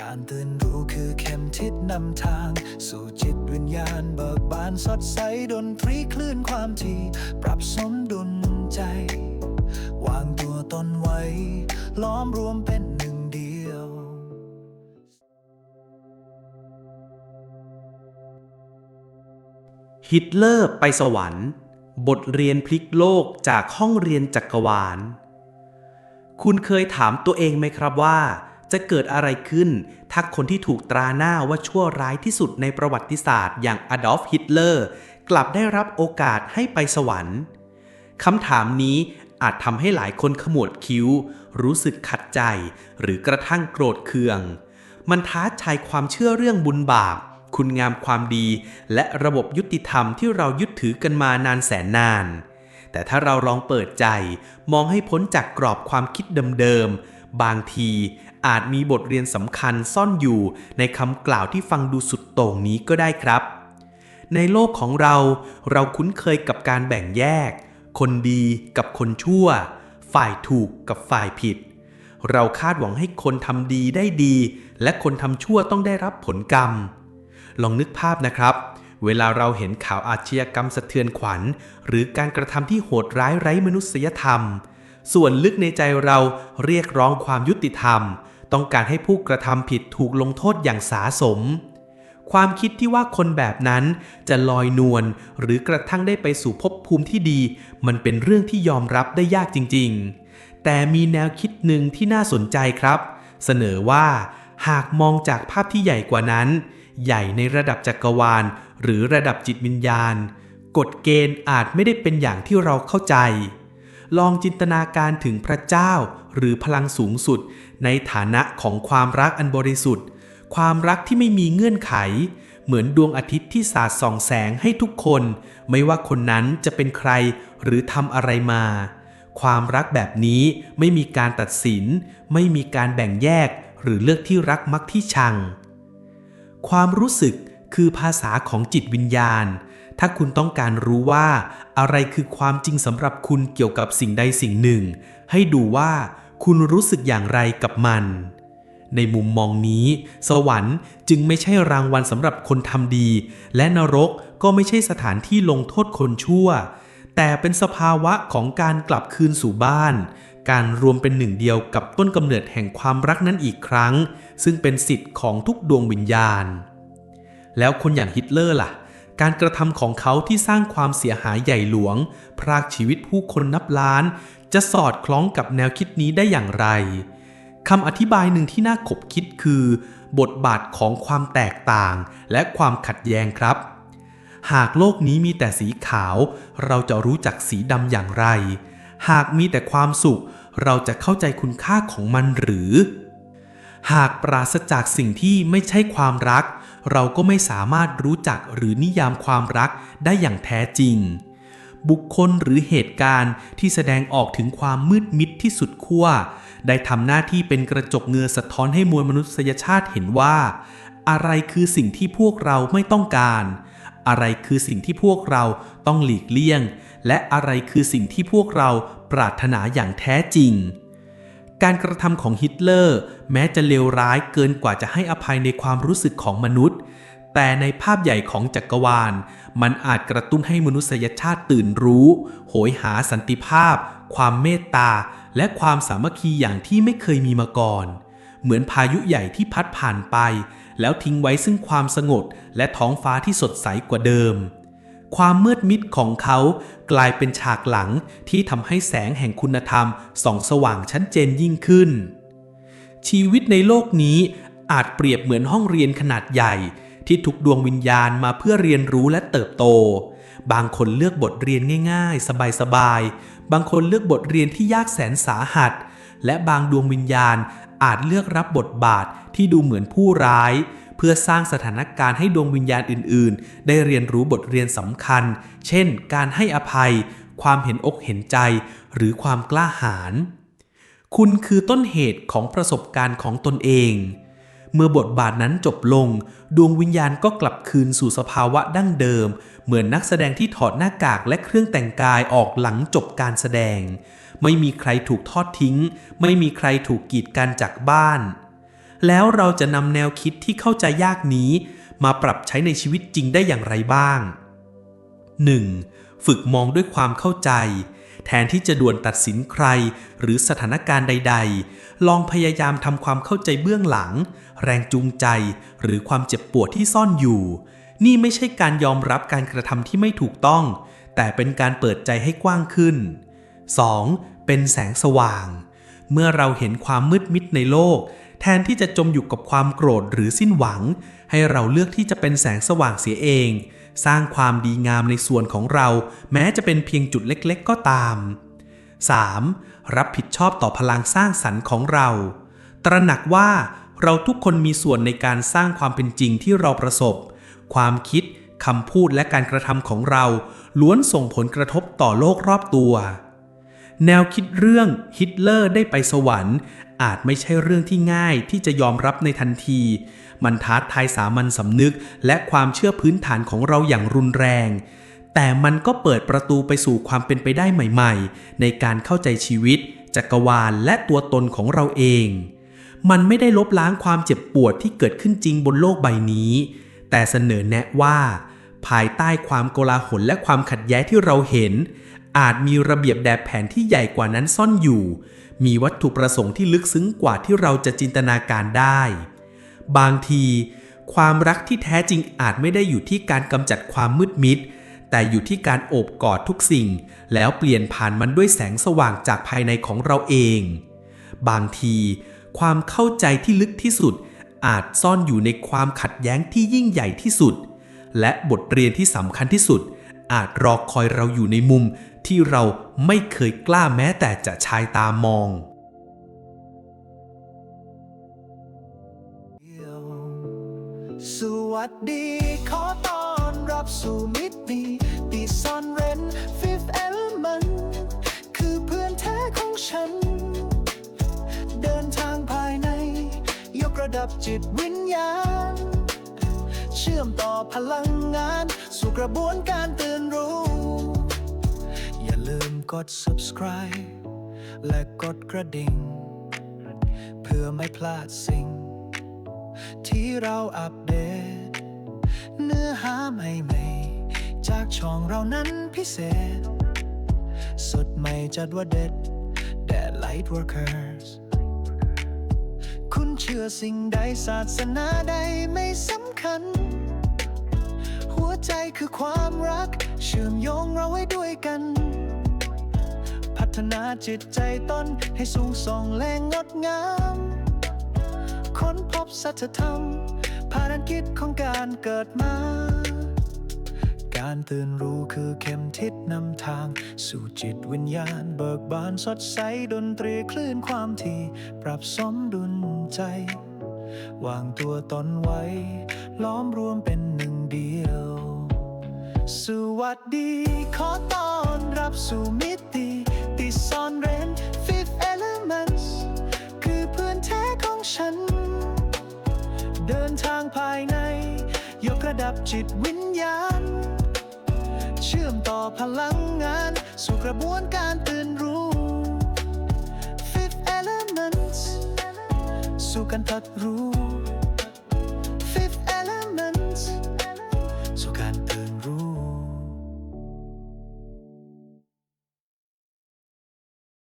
การตื่นรู้คือเข็มทิศนำทาง สู่จิตวิญญาณเบิกบานสดใสดนตรีคลื่นความถี่ ปรับสมดุลใจ วางตัวตนไว้ ล้อมรวมเป็นหนึ่งเดียวฮิตเลอร์ไปสวรรค์ บทเรียนพลิกโลกจากห้องเรียนจักรวาล คุณเคยถามตัวเองไหมครับว่า จะเกิดอะไรขึ้น ถ้าคนที่ถูกตราหน้าว่าชั่วร้ายที่สุดในประวัติศาสตร์ อย่างอดอล์ฟฮิตเลอร์กลับได้รับโอกาสให้ไปสวรรค์คำถามนี้อาจทำให้หลายคนขมวดคิ้ว รู้สึกขัดใจ หรือกระทั่งโกรธเคือง มันท้าทายความเชื่อเรื่องบุญบาป คุณงามความดี และระบบยุติธรรมที่เรายึดถือกันมานานแสนนาน แต่ถ้าเราลองเปิดใจ มองให้พ้นจากกรอบความคิดเดิมๆ บางทีอาจมีบทเรียนสำคัญซ่อนอยู่ในคำกล่าวที่ฟังดูสุดโต่งนี้ก็ได้ครับ ในโลกของเราเราคุ้นเคยกับการแบ่งแยก คนดีกับคนชั่ว ฝ่ายถูกกับฝ่ายผิด เราคาดหวังให้คนทำดีได้ดี และคนทำชั่วต้องได้รับผลกรรม ลองนึกภาพนะครับ เวลาเราเห็นข่าวอาชญากรรมสะเทือนขวัญ หรือการกระทำที่โหดร้ายไร้มนุษยธรรม ส่วนลึกในใจเราเรียกร้องความยุติธรรม ต้องการให้ผู้กระทำผิดถูกลงโทษอย่างสาสม ความคิดที่ว่าคนแบบนั้นจะลอยนวลหรือกระทั่งได้ไปสู่ภพภูมิที่ดี มันเป็นเรื่องที่ยอมรับได้ยากจริงๆ แต่มีแนวคิดหนึ่งที่น่าสนใจครับ เสนอว่าหากมองจากภาพที่ใหญ่กว่านั้น ใหญ่ในระดับจักรวาล หรือระดับจิตวิญญาณ กฎเกณฑ์อาจไม่ได้เป็นอย่างที่เราเข้าใจ ลองจินตนาการถึงพระเจ้า หรือพลังสูงสุด ในฐานะของความรักอันบริสุทธิ์ ความรักที่ไม่มีเงื่อนไข เหมือนดวงอาทิตย์ที่สาดส่องแสงให้ทุกคน ไม่ว่าคนนั้นจะเป็นใครหรือทำอะไรมา ความรักแบบนี้ไม่มีการตัดสิน ไม่มีการแบ่งแยก หรือเลือกที่รักมักที่ชัง ความรู้สึกคือภาษาของจิตวิญญาณ ถ้าคุณต้องการรู้ว่า อะไรคือความจริงสำหรับคุณเกี่ยวกับสิ่งใดสิ่งหนึ่ง ให้ดูว่าคุณรู้สึกอย่างไรกับมัน ในมุมมองนี้ สวรรค์จึงไม่ใช่รางวัลสำหรับคนทำดี และนรกก็ไม่ใช่สถานที่ลงโทษคนชั่ว แต่เป็นสภาวะของการกลับคืนสู่บ้าน การรวมเป็นหนึ่งเดียวกับต้นกำเนิดแห่งความรักนั้นอีกครั้ง ซึ่งเป็นสิทธิ์ของทุกดวงวิญญาณ แล้วคนอย่างฮิตเลอร์ล่ะ การกระทำของเขาที่สร้างความเสียหายใหญ่หลวง พรากชีวิตผู้คนนับล้าน จะสอดคล้องกับแนวคิดนี้ได้อย่างไรคำอธิบายหนึ่งที่น่าขบคิดคือ บทบาทของความแตกต่างและความขัดแย้งครับ หากโลกนี้มีแต่สีขาว เราจะรู้จักสีดำอย่างไร หากมีแต่ความสุข เราจะเข้าใจคุณค่าของมันหรือ หากปราศจากสิ่งที่ไม่ใช่ความรัก เราก็ไม่สามารถรู้จักหรือนิยามความรักได้อย่างแท้จริง บุคคลหรือเหตุการณ์ที่แสดงออกถึงความมืดมิดที่สุดขั้วได้ทำหน้าที่เป็นกระจกเงือสะท้อนให้มวลมนุษยชาติเห็นว่า อะไรคือสิ่งที่พวกเราไม่ต้องการ อะไรคือสิ่งที่พวกเราต้องหลีกเลี่ยง และอะไรคือสิ่งที่พวกเราปรารถนาอย่างแท้จริง การกระทำของฮิตเลอร์ แม้จะเลวร้ายเกินกว่าจะให้อภัยในความรู้สึกของมนุษย์ แต่ในภาพใหญ่ของจักรวาล มันอาจกระตุ้นให้มนุษยชาติตื่นรู้ โหยหาสันติภาพ ความเมตตา และความสามัคคีอย่างที่ไม่เคยมีมาก่อน เหมือนพายุใหญ่ที่พัดผ่านไป แล้วทิ้งไว้ซึ่งความสงบและท้องฟ้าที่สดใสกว่าเดิม ความมืดมิดของเขากลายเป็นฉากหลังที่ทำให้แสงแห่งคุณธรรมส่องสว่างชัดเจนยิ่งขึ้น ชีวิตในโลกนี้อาจเปรียบเหมือนห้องเรียนขนาดใหญ่ ที่ทุกดวงวิญญาณมาเพื่อเรียนรู้และเติบโต บางคนเลือกบทเรียนง่ายๆ สบายๆ บางคนเลือกบทเรียนที่ยากแสนสาหัส และบางดวงวิญญาณอาจเลือกรับบทบาทที่ดูเหมือนผู้ร้าย เพื่อสร้างสถานการณ์ให้ดวงวิญญาณอื่น ๆ ได้เรียนรู้บทเรียนสำคัญ เช่น การให้อภัย ความเห็นอกเห็นใจ หรือความกล้าหาญคุณคือต้นเหตุของประสบการณ์ของตนเอง เมื่อบทบาทนั้นจบลง ดวงวิญญาณก็กลับคืนสู่สภาวะดั้งเดิม เหมือนนักแสดงที่ถอดหน้ากากและเครื่องแต่งกายออกหลังจบการแสดง ไม่มีใครถูกทอดทิ้ง ไม่มีใครถูกกีดกันจากบ้าน แล้วเราจะนำแนวคิดที่เข้าใจยากนี้ มาปรับใช้ในชีวิตจริงได้อย่างไรบ้าง 1. ฝึกมองด้วยความเข้าใจ แทนที่จะด่วนตัดสินใคร หรือสถานการณ์ใด ๆ ลองพยายามทำความเข้าใจเบื้องหลัง แรงจูงใจ หรือความเจ็บปวดที่ซ่อนอยู่ นี่ไม่ใช่การยอมรับการกระทำที่ไม่ถูกต้อง แต่เป็นการเปิดใจให้กว้างขึ้น 2. เป็นแสงสว่าง เมื่อเราเห็นความมืดมิดในโลก แทนที่จะจมอยู่กับความโกรธหรือสิ้นหวัง ให้เราเลือกที่จะเป็นแสงสว่างเสียเอง สร้างความดีงามในส่วนของเรา แม้จะเป็นเพียงจุดเล็กๆ ก็ตาม 3. รับผิดชอบต่อพลังสร้างสรรค์ของเรา ตระหนักว่าเราทุกคนมีส่วนในการสร้างความเป็นจริงที่เราประสบ ความคิดคำพูดและการกระทำของเราล้วนส่งผลกระทบต่อโลกรอบตัว แนวคิดเรื่องฮิตเลอร์ได้ไปสวรรค์ อาจไม่ใช่เรื่องที่ง่ายที่จะยอมรับในทันที มันท้าทายสามัญสำนึกและความเชื่อพื้นฐานของเราอย่างรุนแรง แต่มันก็เปิดประตูไปสู่ความเป็นไปได้ใหม่ ๆ ในการเข้าใจชีวิต จักรวาลและตัวตนของเราเอง มันไม่ได้ลบล้างความเจ็บปวดที่เกิดขึ้นจริงบนโลกใบนี้ แต่เสนอแนะว่า ภายใต้ความโกลาหลและความขัดแย้งที่เราเห็น อาจมีระเบียบแบบแผนที่ใหญ่กว่านั้นซ่อนอยู่ มีวัตถุประสงค์ที่ลึกซึ้งกว่าที่เราจะจินตนาการได้ บางที ความรักที่แท้จริงอาจไม่ได้อยู่ที่การกำจัดความมืดมิด แต่อยู่ที่การโอบกอดทุกสิ่ง แล้วเปลี่ยนผ่านมันด้วยแสงสว่างจากภายในของเราเอง บางที ความเข้าใจที่ลึกที่สุด อาจซ่อนอยู่ในความขัดแย้งที่ยิ่งใหญ่ที่สุด และบทเรียนที่สำคัญที่สุด อาจรอคอยเราอยู่ในมุมที่เราไม่เคยกล้าแม้แต่จะชายตามองสวัสดีขอต้อนรับสู่มิติปีซ่อนเร้น Fifth Element คือเพื่อนแท้ของฉัน เดินทางภายใน ยกระดับจิตวิญญาณ เชื่อมต่อพลังงาน สู่กระบวนการตื่นรู้ อย่าลืมกด subscribe และกดกระดิ่ง เพื่อไม่พลาดสิ่ง ที่เราอัปเดต เนื้อหาใหม่ๆ จากช่องเรานั้นพิเศษ สดใหม่จัดว่าเด็ดแด่ Light Workers คุณเชื่อสิ่งใดศาสนาใดไม่สำ คัญหัวใจคือความรัก เชื่อมโยงเราไว้ด้วยกัน พัฒนาจิตใจตนให้สูงส่องแรงงดงาม ค้นพบสัจธรรมภารกิจของการเกิดมา การตื่นรู้คือเข็มทิศนำทาง สู่จิตวิญญาณเบิกบานสดใสดนตรีคลื่นความถี่ ปรับสมดุลใจ วางตัวตนไว้ ล้อมรวมเป็นหนึ่งเดียว สวัสดีขอต้อนรับสู่มิติติซ่อนเร้น Fifth Elements คือเพื่อนแท้ของฉัน เดินทางภายใน ยกระดับจิตวิญญาณ เชื่อมต่อพลังงาน สู่กระบวนการตื่น สู่การตัดรู้